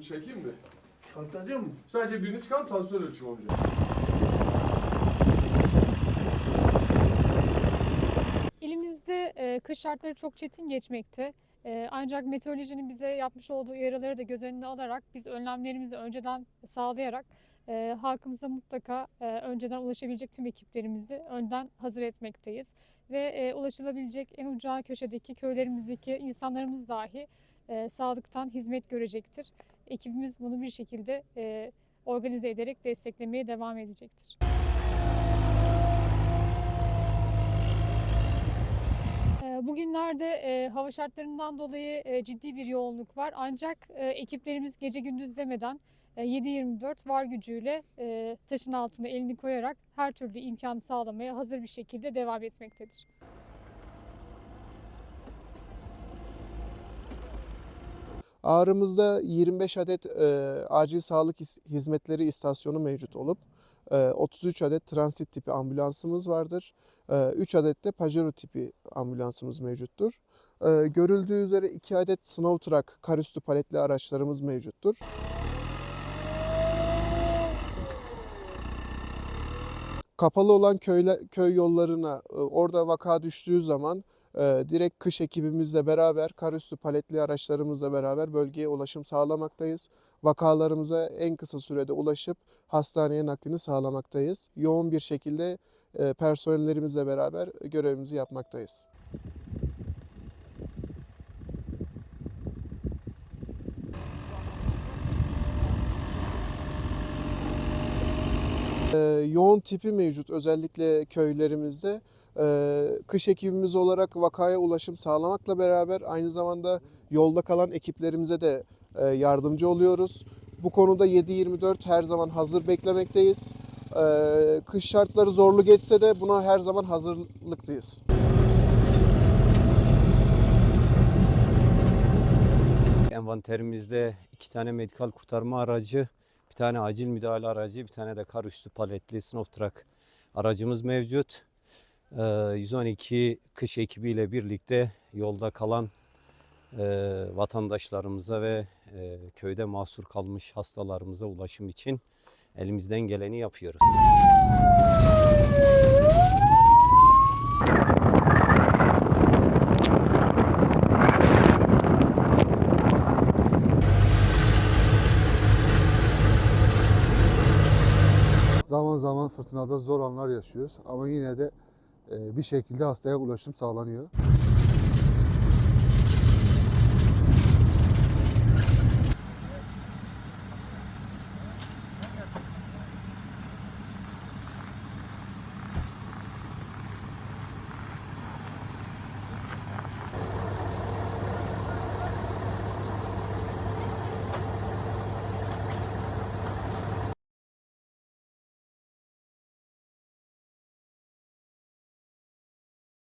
Kolunu çekeyim mi? Atladın mı? Sadece birini çıkarım tansiyon ölçüm amca. İlimizde e, kış şartları çok çetin geçmekte. E, ancak meteorolojinin bize yapmış olduğu uyarıları da göz önüne alarak biz önlemlerimizi önceden sağlayarak e, halkımıza mutlaka e, önceden ulaşabilecek tüm ekiplerimizi önden hazır etmekteyiz. Ve e, ulaşılabilecek en ucra köşedeki köylerimizdeki insanlarımız dahi e, sağlıktan hizmet görecektir. Ekibimiz bunu bir şekilde e, organize ederek desteklemeye devam edecektir. Ee, Bugünlerde e, hava şartlarından dolayı e, ciddi bir yoğunluk var. Ancak e, ekiplerimiz gece gündüz demeden e, 7-24 var gücüyle e, taşın altına elini koyarak her türlü imkanı sağlamaya hazır bir şekilde devam etmektedir. Ağrımızda 25 adet e, acil sağlık hizmetleri istasyonu mevcut olup e, 33 adet transit tipi ambulansımız vardır. E, 3 adet de Pajero tipi ambulansımız mevcuttur. E, görüldüğü üzere 2 adet snow truck kar üstü paletli araçlarımız mevcuttur. Kapalı olan köyle, köy yollarına e, orada vaka düştüğü zaman ee, direkt kış ekibimizle beraber, karüstü paletli araçlarımızla beraber bölgeye ulaşım sağlamaktayız. Vakalarımıza en kısa sürede ulaşıp hastaneye naklini sağlamaktayız. Yoğun bir şekilde e, personellerimizle beraber görevimizi yapmaktayız. Yoğun tipi mevcut özellikle köylerimizde. Ee, kış ekibimiz olarak vakaya ulaşım sağlamakla beraber aynı zamanda yolda kalan ekiplerimize de e, yardımcı oluyoruz. Bu konuda 7-24 her zaman hazır beklemekteyiz. Ee, kış şartları zorlu geçse de buna her zaman hazırlıklıyız. Envanterimizde iki tane medikal kurtarma aracı, bir tane acil müdahale aracı, bir tane de kar üstü paletli snow aracımız mevcut. Ee, 112 kış ekibiyle birlikte yolda kalan e, vatandaşlarımıza ve e, köyde mahsur kalmış hastalarımıza ulaşım için elimizden geleni yapıyoruz. Zaman zaman fırtınada zor anlar yaşıyoruz ama yine de e, bir şekilde hastaya ulaşım sağlanıyor.